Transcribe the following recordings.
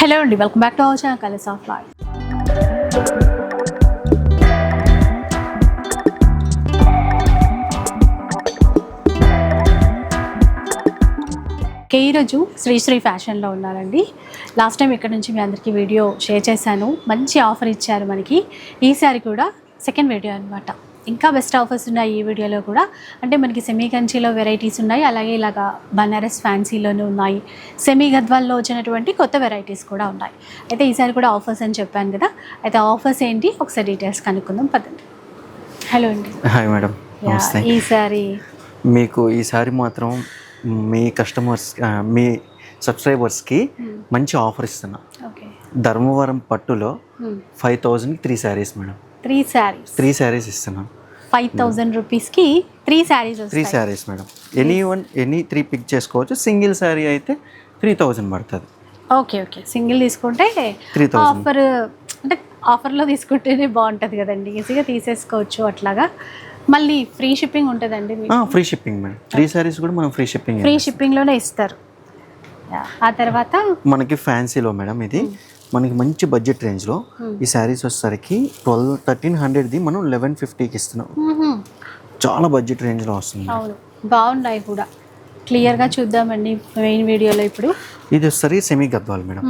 Hello అండి welcome back to our channel colors of life. Okay, ఈరోజు శ్రీశ్రీ ఫ్యాషన్లో ఉన్నారండి. లాస్ట్ టైం ఇక్కడ నుంచి మీ అందరికీ వీడియో షేర్ చేశాను. మంచి ఆఫర్ ఇచ్చారు మనకి. ఈసారి కూడా సెకండ్ వీడియో అనమాట ఇంకా బెస్ట్ ఆఫర్స్ ఉన్నాయి ఈ వీడియోలో కూడా. అంటే మనకి సెమీ కంచిలో వెరైటీస్ ఉన్నాయి. అలాగే ఇలాగా బనారస్ ఫ్యాన్సీలోనూ ఉన్నాయి. సెమీ గద్వాల్లో వచ్చినటువంటి కొత్త వెరైటీస్ కూడా ఉన్నాయి. అయితే ఈసారి కూడా ఆఫర్స్ అని చెప్పాను కదా. అయితే ఆఫర్స్ ఏంటి? ఒకసారి డీటెయిల్స్ కనుక్కుందాం. పదండి. హలో అండి. హాయ్ మేడం ఈసారి మీకు ఈసారి మాత్రం మీ కస్టమర్స్ మీ సబ్స్క్రైబర్స్కి మంచి ఆఫర్ ఇస్తున్నా. ఓకే ధర్మవరం పట్టులో ఫైవ్ థౌజండ్కి three saris madam three saris. Three saris ఇస్తున్నాం. ఫైవ్ థౌజండ్ రూపీస్కి three saris three saris madam. Any one any three pick చేసుకోవచ్చు. సింగిల్ శారీ అయితే త్రీ థౌజండ్ పడుతుంది. Okay okay. సింగిల్ తీసుకుంటే త్రీ ఆఫర్ అంటే ఆఫర్లో తీసుకుంటేనే బాగుంటుంది కదండి. ఈజీగా తీసేసుకోవచ్చు అట్లాగా. మళ్ళీ ఫ్రీ షిప్పింగ్ ఉంటుందండి free shipping madam. Three saris కూడా మనం ఫ్రీ షిప్పింగ్ ఫ్రీ షిప్పింగ్లోనే ఇస్తారు. ఆ తర్వాత మనకి ఫ్యాన్సీలో మేడం ఇది. మనకి మంచి బడ్జెట్ రేంజ్లో ఈ శారీస్ వచ్చేసరికి ట్వెల్వ్ థర్టీన్ హండ్రెడ్ది మనం లెవెన్ ఫిఫ్టీకి ఇస్తున్నాం. చాలా బడ్జెట్ రేంజ్లో వస్తుంది. బాగున్నాయి కూడా. క్లియర్గా చూద్దామండి మెయిన్ వీడియోలో ఇప్పుడు. ఇది వచ్చేసరికి సెమీ గద్వాల్ మేడం.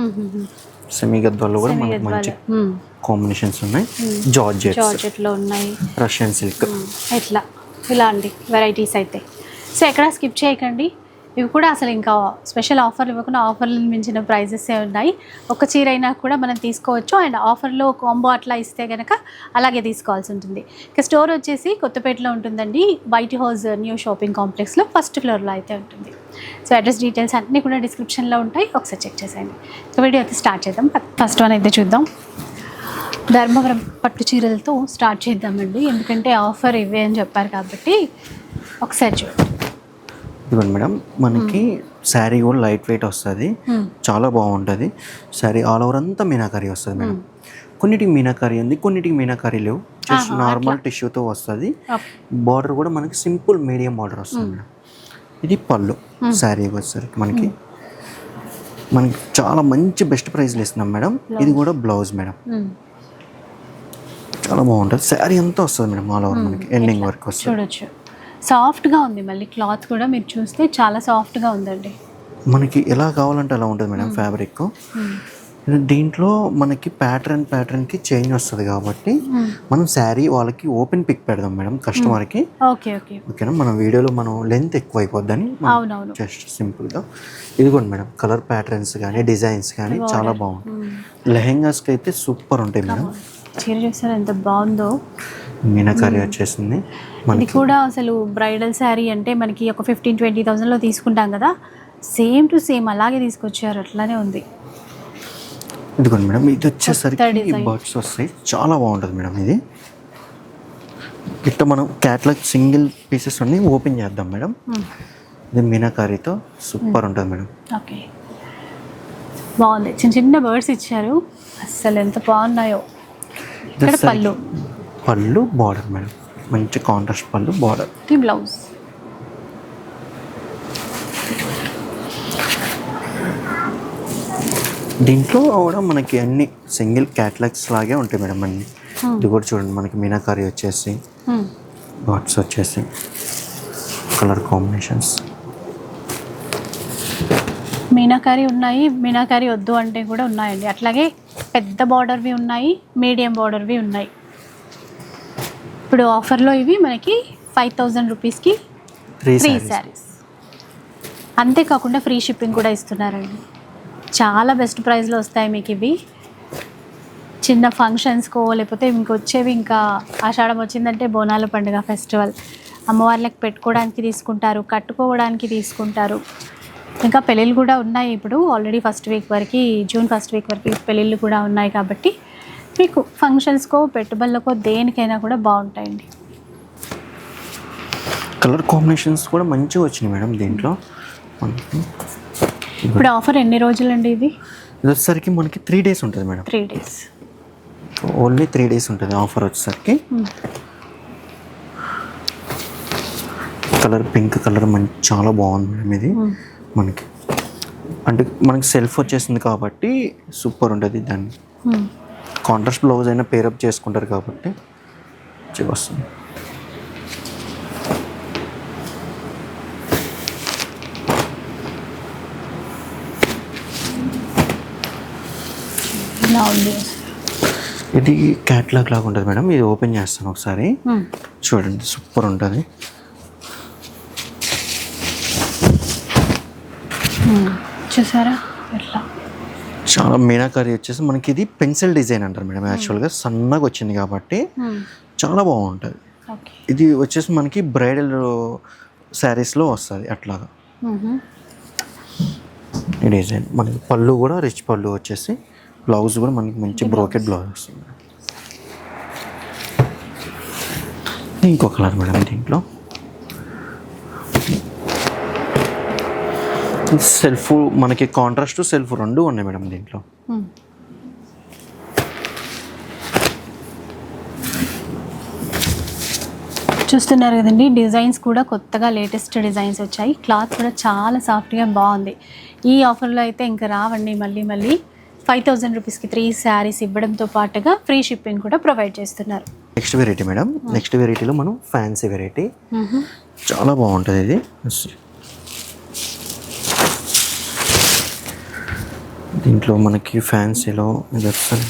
సెమీ గద్వాల్లో కూడా మనకి మంచి కాంబినేషన్స్ ఉన్నాయి. జార్జెట్ జార్జెట్లో ఉన్నాయి. రష్యన్ సిల్క్ ఇట్లా ఇలాంటి వెరైటీస్ అయితే. సో ఎక్కడ స్కిప్ చేయకండి. ఇవి కూడా అసలు ఇంకా స్పెషల్ ఆఫర్లు ఇవ్వకుండా ఆఫర్లు మించిన ప్రైజెస్ ఉన్నాయి. ఒక చీర అయినా కూడా మనం తీసుకోవచ్చు. అండ్ ఆఫర్లో కాంబో అట్లా ఇస్తే కనుక అలాగే తీసుకోవాల్సి ఉంటుంది. ఇక స్టోర్ వచ్చేసి కొత్తపేటలో ఉంటుందండి. వైట్ హౌస్ న్యూ షాపింగ్ కాంప్లెక్స్లో ఫస్ట్ ఫ్లోర్లో అయితే ఉంటుంది. సో అడ్రస్ డీటెయిల్స్ అన్నీ కూడా డిస్క్రిప్షన్లో ఉంటాయి. ఒకసారి చెక్ చేసేయండి. ఇక వీడియో అయితే స్టార్ట్ చేద్దాం. ఫస్ట్ వన్ అయితే చూద్దాం. ధర్మవరం పట్టు చీరలతో స్టార్ట్ చేద్దామండి. ఎందుకంటే ఆఫర్ ఇవే అని చెప్పారు కాబట్టి ఒకసారి చూడండి. ఇదిగోండి మేడం మనకి శారీ కూడా లైట్ వెయిట్ వస్తుంది. చాలా బాగుంటుంది. శారీ ఆల్ ఓవర్ అంతా మీనాకారి వస్తుంది మేడం. కొన్నిటికి మీనాకారి ఉంది కొన్నిటికి మీనాకారి లేవు. జస్ట్ నార్మల్ టిష్యూతో వస్తుంది. బార్డర్ కూడా మనకి సింపుల్ మీడియం బార్డర్ వస్తుంది మేడం. ఇది పళ్ళు శారీ వచ్చేసరికి మనకి. మనకి చాలా మంచి బెస్ట్ ప్రైస్లు ఇస్తున్నాం మేడం. ఇది కూడా బ్లౌజ్ మేడం. చాలా బాగుంటుంది. శారీ అంతా వస్తుంది మేడం ఆల్ ఓవర్ మనకి. ఎండింగ్ వరకు వస్తుంది. సాఫ్ట్గా ఉంది మళ్ళీ క్లాత్ కూడా మీరు చూస్తే చాలా సాఫ్ట్గా ఉందండి. మనకి ఎలా కావాలంటే అలా ఉంటుంది మేడం ఫ్యాబ్రిక్. దీంట్లో మనకి ప్యాటర్న్ ప్యాటర్న్కి చేంజ్ వస్తుంది కాబట్టి మనం శారీ వాళ్ళకి ఓపెన్ పిక్ పెడదాం మేడం కస్టమర్కి. Okay okay. ఓకేనా? మన వీడియోలో మనం లెంత్ ఎక్కువ అయిపోద్దని జస్ట్ సింపుల్గా ఇదిగోండి మేడం కలర్ ప్యాటర్న్స్ కానీ డిజైన్స్ కానీ చాలా బాగుంటుంది లెహెంగాస్కి అయితే సూపర్ ఉంటాయి మేడం. చీర చూసారు ఎంత బాగుందో. మీనాకారి వచ్చేసింది. ఇది కూడా అసలు బ్రైడల్ శారీ అంటే మనకి ఒక ఫిఫ్టీన్ ట్వంటీ థౌసండ్లో తీసుకుంటాం కదా. సేమ్ టు సేమ్ అలాగే తీసుకొచ్చారు. అట్లానే ఉంది. ఇదిగోండి మేడం ఇది వచ్చేసరికి. బర్డ్స్ వస్తాయి చాలా బాగుంటుంది మేడం ఇది. ఇట్లా మనం క్యాట్లాగ్ సింగిల్ పీసెస్ అన్ని ఓపెన్ చేద్దాం మేడం. ఇది మీనాకారితో సూపర్ ఉంటుంది మేడం. ఓకే. బాగుంది. చిన్న చిన్న బర్డ్స్ ఇచ్చారు. అసలు ఎంత బాగున్నాయో. ఇక్కడ పళ్ళు. పళ్ళు బార్డర్ మేడం. మంచి కాంట్రాస్ట్ పళ్ళు బార్డర్ బ్లౌజ్. దీంట్లో కూడా మనకి అన్ని సింగిల్ క్యాట్లాగ్స్ లాగే ఉంటాయి మేడం అన్ని. ఇది కూడా చూడండి మనకి మీనాకారి వచ్చేసి. బాట్స్ వచ్చేసి కలర్ కాంబినేషన్స్ మీనాకారి ఉన్నాయి మీనాకారి వద్దు అంటే కూడా ఉన్నాయండి. అట్లాగే పెద్ద బార్డర్వి ఉన్నాయి మీడియం బార్డర్వి ఉన్నాయి. ఇప్పుడు ఆఫర్లో ఇవి మనకి ఫైవ్ థౌజండ్ రూపీస్కి త్రీ శారీస్ అంతేకాకుండా ఫ్రీ షిప్పింగ్ కూడా ఇస్తున్నారండి. చాలా బెస్ట్ ప్రైస్లో వస్తాయి మీకు ఇవి. చిన్న ఫంక్షన్స్కో లేకపోతే ఇంక వచ్చేవి ఇంకా ఆషాఢం వచ్చిందంటే బోనాల పండుగ ఫెస్టివల్ అమ్మవార్లకు పెట్టుకోవడానికి తీసుకుంటారు కట్టుకోవడానికి తీసుకుంటారు. ఇంకా పెళ్ళిళ్ళు కూడా ఉన్నాయి ఇప్పుడు. ఆల్రెడీ ఫస్ట్ వీక్ వరకు జూన్ ఫస్ట్ వీక్ వరకు పెళ్ళిళ్ళు కూడా ఉన్నాయి కాబట్టి మీకు ఫంక్షన్స్కో పెట్టుబడులకో దేనికైనా కూడా బాగుంటాయండి. కలర్ కాంబినేషన్స్ కూడా మంచిగా వచ్చినాయి మేడం దీంట్లో. ఇప్పుడు ఆఫర్ ఎన్ని రోజులండి ఇది? ఇది వచ్చేసరికి మనకి త్రీ డేస్ ఉంటుంది madam. Three days only three days ఉంటుంది ఆఫర్ వచ్చేసరికి. కలర్ పింక్ కలర్ మంచి చాలా బాగుంది మేడం ఇది. మనకి అంటే మనకి సెల్ఫ్ వచ్చేసింది కాబట్టి సూపర్ ఉంటుంది దాన్ని. కాంట్రాస్ట్ బ్లౌజ్ అయినా పేరప్ చేసుకుంటారు కాబట్టి వస్తుంది ఇలా ఉంది. ఇది క్యాట్లాగ్ లాగా ఉంటుంది మేడం. ఇది ఓపెన్ చేస్తాను ఒకసారి. మ్మ్. చూడండి సూపర్ ఉంటుంది. మ్మ్. చూసారా? ఎట్లా? చాలా మీనాకరీ వచ్చేసి మనకి ఇది పెన్సిల్ డిజైన్ అంటారు మేడం. యాక్చువల్గా సన్నగా వచ్చింది కాబట్టి మ్మ్. చాలా బాగుంటుంది. ఇది వచ్చేసి మనకి బ్రైడల్ శారీస్లో వస్తుంది అట్లాగా. మ్మ్. ఈ డిజైన్ మనకి పళ్ళు కూడా రిచ్ పళ్ళు వచ్చేసి బ్లౌజ్ కూడా మనకి మంచి బ్రోకెట్ బ్లౌజ్ వస్తుంది. ఇంకో కలర్ మేడం దీంట్లో. సెల్ఫ్ మనకి కాంట్రాస్ట్ సెల్ఫ్ రెండు ఉన్నాయి మేడం దీంట్లో. మ్మ్. చూస్తున్నారు కదండి డిజైన్స్ కూడా కొత్తగా లేటెస్ట్ డిజైన్స్ వచ్చాయి. క్లాత్ కూడా చాలా సాఫ్ట్గా బాగుంది. ఈ ఆఫర్లో అయితే ఇంకా రావండి మళ్ళీ మళ్ళీ ఫైవ్ థౌజండ్ రూపీస్కి త్రీ శారీస్ ఇవ్వడంతో పాటుగా ఫ్రీ షిప్పింగ్ కూడా ప్రొవైడ్ చేస్తున్నారు. నెక్స్ట్ వెరైటీ మేడం నెక్స్ట్ వెరైటీలో మనం ఫ్యాన్సీ వెరైటీ. చాలా బాగుంటుంది ఇది. దీంట్లో మనకి ఫ్యాన్సీలో ఇది వస్తుంది?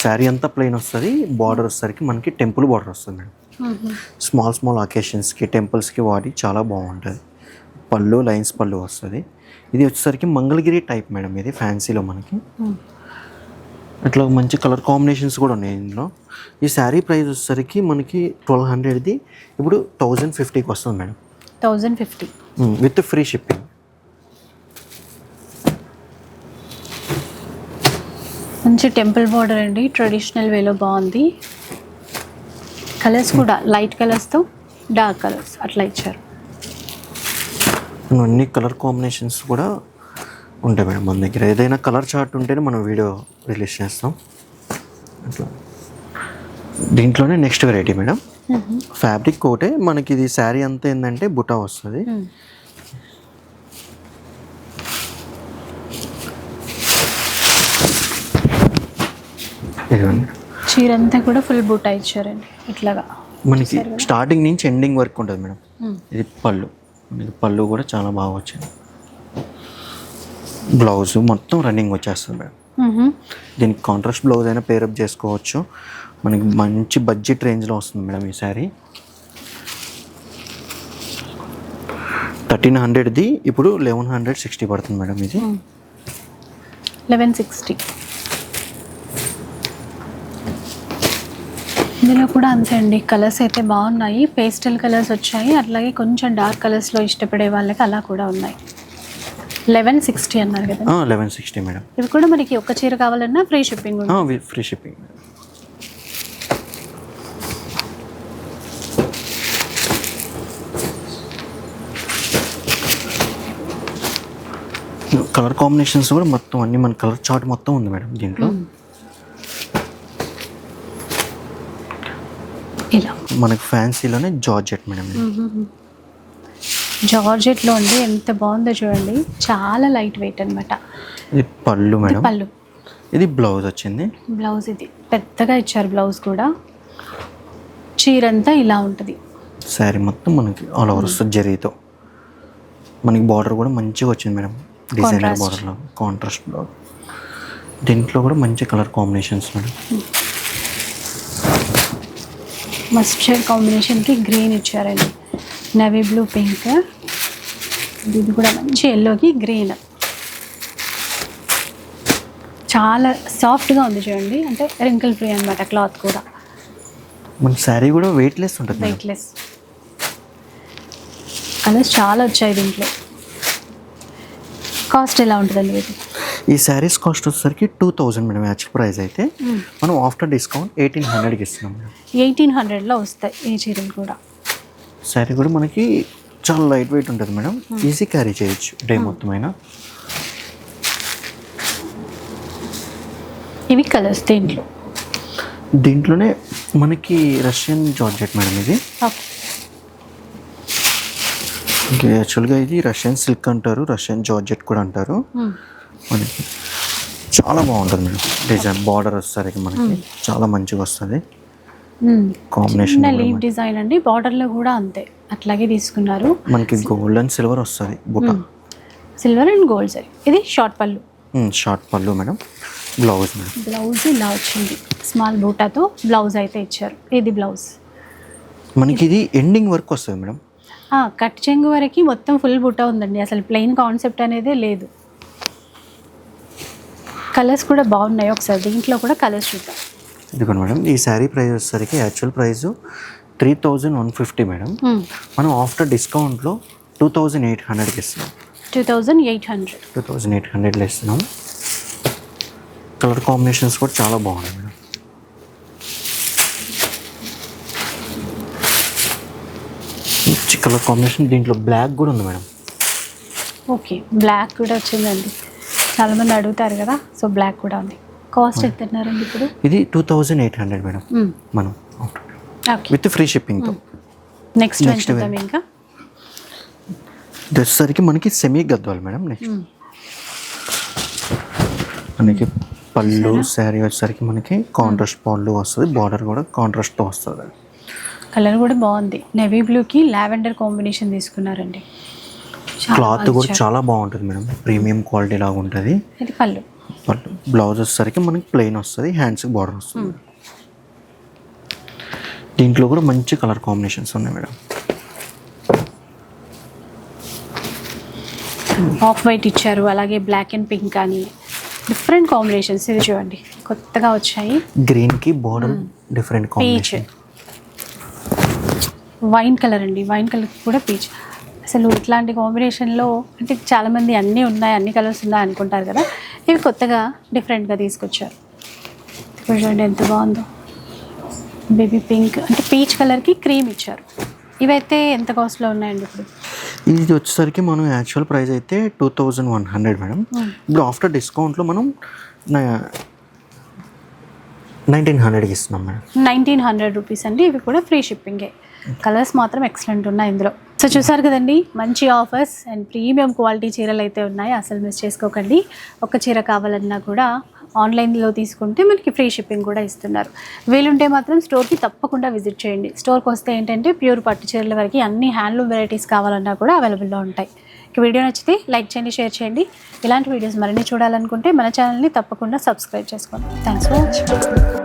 శారీ అంతా ప్లెయిన్ వస్తుంది. బార్డర్ వచ్చేసరికి మనకి టెంపుల్ బార్డర్ వస్తుంది మేడం. స్మాల్ స్మాల్ అకేషన్స్కి టెంపుల్స్కి వాడి చాలా బాగుంటుంది. పళ్ళు లైన్స్ పళ్ళు వస్తుంది. ఇది వచ్చేసరికి మంగళగిరి టైప్ మేడం ఇది ఫ్యాన్సీలో మనకి. అట్లా మంచి కలర్ కాంబినేషన్స్ కూడా ఉన్నాయి ఇందులో. ఈ శారీ ప్రైస్ వచ్చేసరికి మనకి ట్వెల్వ్ హండ్రెడ్ది ఇప్పుడు థౌజండ్ ఫిఫ్టీకి వస్తుంది madam. Thousand fifty with free shipping మంచి టెంపుల్ బార్డర్ అండి. ట్రెడిషనల్ వేలో బాగుంది. కలర్స్ కూడా లైట్ కలర్స్తో డార్క్ కలర్స్ అట్లా ఇచ్చారు. అన్ని కలర్ కాంబినేషన్స్ కూడా ఉంటాయి మేడం మన దగ్గర. ఏదైనా కలర్ చార్ట్ ఉంటేనే మనం వీడియో రిలీజ్ చేస్తాం. అట్లా. దీంట్లోనే నెక్స్ట్ వెరైటీ మేడం. ఫ్యాబ్రిక్ కోటే మనకి ఇది శారీ అంతా ఏంటంటే బుటా వస్తుంది. ఇదిగోండి. చీర అంతా కూడా ఫుల్ బూటా ఇచ్చారండి. ఇట్లాగా. మనకి స్టార్టింగ్ నుంచి ఎండింగ్ వరకు ఉంటుంది మేడం. ఇది పళ్ళు. ఇది పళ్ళు కూడా చాలా బాగా వచ్చింది బ్లౌజ్ మొత్తం రన్నింగ్ వచ్చేస్తుంది మేడం. దీనికి కాంట్రాస్ట్ బ్లౌజ్ అయినా పేరప్ చేసుకోవచ్చు. మనకి మంచి బడ్జెట్ రేంజ్లో వస్తుంది మేడం ఈ శారీ థర్టీన్ హండ్రెడ్ది ఇప్పుడు లెవెన్ హండ్రెడ్ సిక్స్టీ పడుతుంది మేడం ఇది. లెవెన్ సిక్స్టీ ఇందులో కూడా అంతే అండి. కలర్స్ అయితే బాగున్నాయి. పేస్టల్ కలర్స్ వచ్చాయి. అట్లాగే కొంచెం డార్క్ కలర్స్లో ఇష్టపడే వాళ్ళకి అలా కూడా ఉన్నాయి. లెవెన్ సిక్స్టీ అన్నారు కదా. Eleven sixty madam. ఇవి కూడా మనకి ఒక్క చీర కావాలన్నా free shipping free shipping. Colour combinations కూడా మొత్తం అన్ని మన కలర్ చార్ట్ మొత్తం ఉంది మేడం దీంట్లో. ఇలా. మనకి ఫ్యాన్సీలోనే జార్జెట్ మేడం. జార్జెట్లో అండి ఎంత బాగుందో చూడండి. చాలా లైట్ వెయిట్ అనమాట ఇది పళ్ళు మేడం. పళ్ళు. ఇది బ్లౌజ్ వచ్చింది. బ్లౌజ్ ఇది. పెద్దగా ఇచ్చారు బ్లౌజ్ కూడా. చీర అంతా ఇలా ఉంటుంది. శారీ మొత్తం మనకి ఆల్ ఓవర్ వస్తుంది జరీతో. మనకి బార్డర్ కూడా మంచిగా వచ్చింది మేడం. డిజైనర్. బార్డర్లో కాంట్రాస్ట్ బార్డర్ దీంట్లో కూడా మంచి కలర్ కాంబినేషన్స్ మేడం. మస్టర్డ్ కాంబినేషన్కి గ్రీన్ ఇచ్చారండి నవీ బ్లూ పింక్. ఇది కూడా మంచి ఎల్లోకి గ్రీన్ చాలా సాఫ్ట్గా ఉంది చూడండి. అంటే రింకిల్ ఫ్రీ అనమాట క్లాత్ కూడా. మన శారీ కూడా వెయిట్లెస్ ఉంటుంది వెయిట్లెస్ కలర్స్ చాలా వచ్చాయి దీంట్లో. కాస్ట్ ఎలా ఉంటుందండి ఇది ఈ శారీస్ కాస్ట్ వచ్చేసరికి two thousand madam actual price అయితే. మనం ఆఫ్టర్ డిస్కౌంట్ ఎయిటీన్ హండ్రెడ్కి ఇస్తున్నాం మేడం. ఎయిటీన్ హండ్రెడ్లో వస్తాయి ఈ చీరలు కూడా. శారీ కూడా మనకి చాలా లైట్ వెయిట్ ఉంటుంది మేడం. ఈజీ క్యారీ చేయొచ్చు డే మొత్తం అయినా. ఇవి కలర్స్ దీంట్లో? దీంట్లోనే మనకి రష్యన్ జార్జెట్ మేడం ఇది. యాక్చువల్గా ఇది రష్యన్ సిల్క్ అంటారు రష్యన్ జార్జెట్ కూడా అంటారు. మనకి. చాలా బాగుంటుంది మేడం. డిజైన్ బార్డర్ వచ్చేసరికి మనకి. చాలా మంచిగా వస్తుంది. కాంబినేషన్ లీవ్ డిజైన్ అండి. బార్డర్లో కూడా అంతే. అట్లాగే తీసుకున్నారు. మనకి గోల్డ్ అండ్ సిల్వర్ వస్తుంది బుట్ట. సిల్వర్ అండ్ గోల్డ్ సరి. ఇది షార్ట్ పళ్ళు. షార్ట్ పళ్ళు మేడం. Blouse madam. బ్లౌజ్ ఇలా వచ్చింది. స్మాల్ బూటాతో బ్లౌజ్ అయితే ఇచ్చారు. ఇది బ్లౌజ్. మనకి ఇది ఎండింగ్ వర్క్ వస్తుంది మేడం. కట్ చెంగు వరకు మొత్తం ఫుల్ బుట్ట ఉందండి. అసలు ప్లెయిన్ కాన్సెప్ట్ అనేదే లేదు. కలర్స్ కూడా బాగున్నాయి ఒకసారి. దీంట్లో కూడా కలర్స్ చూద్దాం. ఇదిగోండి మేడం ఈ శారీ ప్రైస్ వచ్చేసరికి actual price three thousand one fifty madam. మనం ఆఫ్టర్ డిస్కౌంట్లో టూ థౌజండ్ ఎయిట్ హండ్రెడ్కి ఇస్తున్నాం. Two thousand eight hundred. Two thousand eight హండ్రెడ్లో ఇస్తున్నాం. కలర్ కాంబినేషన్స్ కూడా చాలా బాగున్నాయి మేడం. మంచి కలర్ కాంబినేషన్. దీంట్లో బ్లాక్ కూడా ఉంది మేడం. ఓకే బ్లాక్ కూడా వచ్చిందండి. చాలామంది అడుగుతారు కదా సో బ్లాక్ కూడా ఉంది. కాస్ట్ ఎంత అన్నారండి ఇప్పుడు? ఇది two thousand eight hundred madam. మనం ఓకే విత్ ఫ్రీ షిప్పింగ్తో నెక్స్ట్ చూద్దాం ఇంకా. ఇది వచ్చేసరికి మనకి సెమీ గద్వాల్ మేడం నెక్స్ట్ మనకి పళ్ళు శారీ వచ్చేసరికి మనకి కాంట్రాస్ట్ పళ్ళు వస్తుంది బార్డర్ కూడా కాంట్రాస్ట్తో వస్తుంది. కలర్ కూడా బాగుంది. నెవీ బ్లూకి లావెండర్ కాంబినేషన్ తీసుకున్నారండి. క్లాత్ కూడా. చాలా బాగుంటుంది మేడం. ప్రీమియం క్వాలిటీ లాగా ఉంటుంది. ఇది పళ్ళు. పళ్ళు. బ్లౌజ్ వచ్చేసరికి మనకి ప్లెయిన్ వస్తుంది హ్యాండ్స్కి బార్డర్ వస్తుంది. దీంట్లో కూడా మంచి కలర్ కాంబినేషన్స్ ఉన్నాయి మేడం. ఆఫ్ వైట్ ఇచ్చారు అలాగే బ్లాక్ అండ్ పింక్ అని డిఫరెంట్ కాంబినేషన్స్ ఇది చూడండి. కొత్తగా వచ్చాయి. గ్రీన్కి border different combination. Wine colour అండి. వైన్ కలర్ కూడా పీచ్. అసలు ఇట్లాంటి కాంబినేషన్లో అంటే చాలామంది అన్నీ ఉన్నాయి అన్ని కలర్స్ ఉన్నాయి అనుకుంటారు కదా. ఇవి కొత్తగా డిఫరెంట్గా తీసుకొచ్చారు. చూడండి ఎంత బాగుందో. బేబీ పింక్ అంటే పీచ్ కలర్కి క్రీమ్ ఇచ్చారు. ఇవైతే ఎంత కాస్ట్లో ఉన్నాయండి ఇప్పుడు? ఇది వచ్చేసరికి మనం యాక్చువల్ ప్రైస్ అయితే two thousand one hundred madam ఇప్పుడు ఆఫ్టర్ డిస్కౌంట్లో మనం నైన్టీన్ హండ్రెడ్కి ఇస్తున్నాం మేడం నైన్టీన్ హండ్రెడ్ రూపీస్ అండి. ఇవి కూడా ఫ్రీ షిప్పింగే కలర్స్ మాత్రం ఎక్సలెంట్ ఉన్నాయి ఇందులో. సో చూసారు కదండి మంచి ఆఫర్స్ అండ్ ప్రీమియం క్వాలిటీ చీరలు అయితే ఉన్నాయి. అసలు మిస్ చేసుకోకండి. ఒక చీర కావాలన్నా కూడా ఆన్లైన్లో తీసుకుంటే మనకి ఫ్రీ షిప్పింగ్ కూడా ఇస్తున్నారు. వీలుంటే మాత్రం స్టోర్కి తప్పకుండా విజిట్ చేయండి. స్టోర్కి వస్తే ఏంటంటే ప్యూర్ పట్టు చీరల వరకు అన్ని హ్యాండ్లూమ్ వెరైటీస్ కావాలన్నా కూడా అవైలబుల్లో ఉంటాయి. ఇక వీడియో నచ్చితే లైక్ చేయండి షేర్ చేయండి. ఇలాంటి వీడియోస్ మరిన్ని చూడాలనుకుంటే మన ఛానల్ని తప్పకుండా సబ్స్క్రైబ్ చేసుకోండి. Thanks for watching.